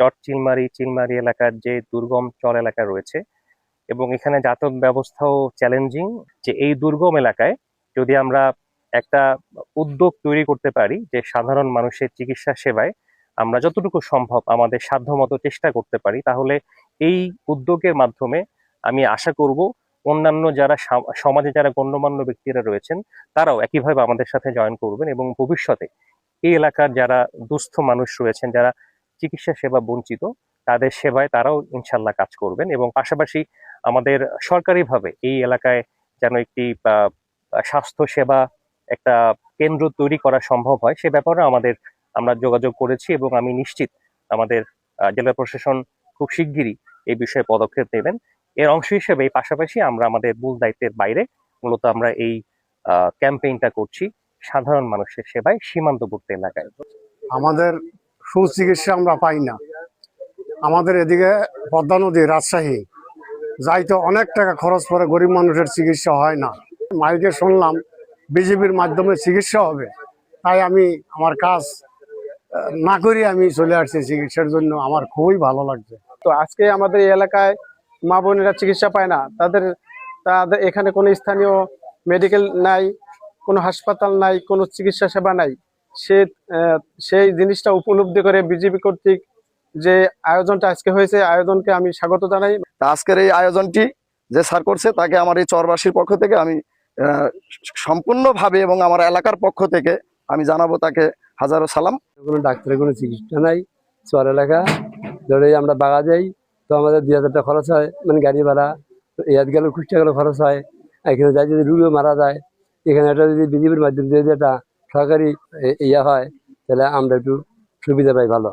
চট চিলমারি চিলমারি এলাকার যে দুর্গম চর এলাকা রয়েছে এবং এখানে যাতায়াত ব্যবস্থাও চ্যালেঞ্জিং যে এই দুর্গম এলাকায় যদি আমরা একটা উদ্যোগ তৈরি করতে পারি যে সাধারণ মানুষের চিকিৎসা সেবায় আমরা যতটুকু সম্ভব আমাদের সাধ্যমতো চেষ্টা করতে পারি, তাহলে এই উদ্যোগের মাধ্যমে আমি আশা করব অন্যান্য যারা সমাজে যারা গণ্যমান্য ব্যক্তিরা রয়েছেন, তারাও একইভাবে আমাদের সাথে জয়েন করবেন এবং ভবিষ্যতে এই এলাকার যারা দুস্থ মানুষ রয়েছেন, যারা চিকিৎসা সেবা বঞ্চিত, তাদের সেবায় তারাও ইনশাল্লাহ কাজ করবেন এবং পাশাপাশি আমাদের সরকারিভাবে এই এলাকায় যেন একটি স্বাস্থ্য সেবা একটা কেন্দ্র তৈরি করা সম্ভব হয়, সে ব্যাপারে আমাদের আমরা যোগাযোগ করেছি এবং আমি নিশ্চিত আমাদের জেলা প্রশাসন খুব শিগগিরই এই বিষয়ে পদক্ষেপ নেবেন। এর অংশ হিসেবে এই পাশাপাশি আমরা আমাদের মূল দায়িত্বের বাইরে মূলত আমরা এই ক্যাম্পেইনটা করছি সাধারণ মানুষের সেবায় সীমান্তবর্তী এলাকায়। আমাদের সুচিকিৎসা আমরা পাই না। আমাদের এদিকে পদ্মা নদী রাজশাহী যাইতে অনেক টাকা খরচ করে গরিব মানুষের চিকিৎসা হয় না। মাইকে শুনলাম, বিজেপির মাধ্যমে চিকিৎসা হবে। তাই আমি আমার কাজ না করি আমি চলে আসছি চিকিৎসার জন্য। আমার খুবই ভালো লাগছে। তো আজকে আমাদের এই এলাকায় মা বোনেরা চিকিৎসা পায় না। তাদের তাদের এখানে কোনো স্থানীয় মেডিকেল নাই, কোনো হাসপাতাল নাই, কোনো চিকিৎসা সেবা নাই। সে সেই জিনিসটা উপলব্ধি করে বিজেপি কর্তৃক যে আয়োজনটা আজকে হয়েছে আয়োজনকে আমি স্বাগত জানাই। তা আজকের এই আয়োজনটি যে স্যার করছে তাকে আমার এই চরবাসীর পক্ষ থেকে আমি সম্পূর্ণভাবে এবং আমার এলাকার পক্ষ থেকে আমি জানাব তাকে হাজারো সালাম। কোনো ডাক্তারের কোনো চিকিৎসা নাই চর এলাকা ধরে আমরা বাগা যাই তো আমাদের দুই হাজার টাকা খরচ হয় মানে গাড়ি ভাড়া তো ইয়াদ গেলে কুষ্টা গেলে খরচ হয় এখানে যাই যদি রুগীও মারা যায় এখানে একটা যদি বিজেপির মাধ্যমে যদি একটা সরকারি ইয়া হয় তাহলে আমরা একটু সুবিধা পাই ভালো।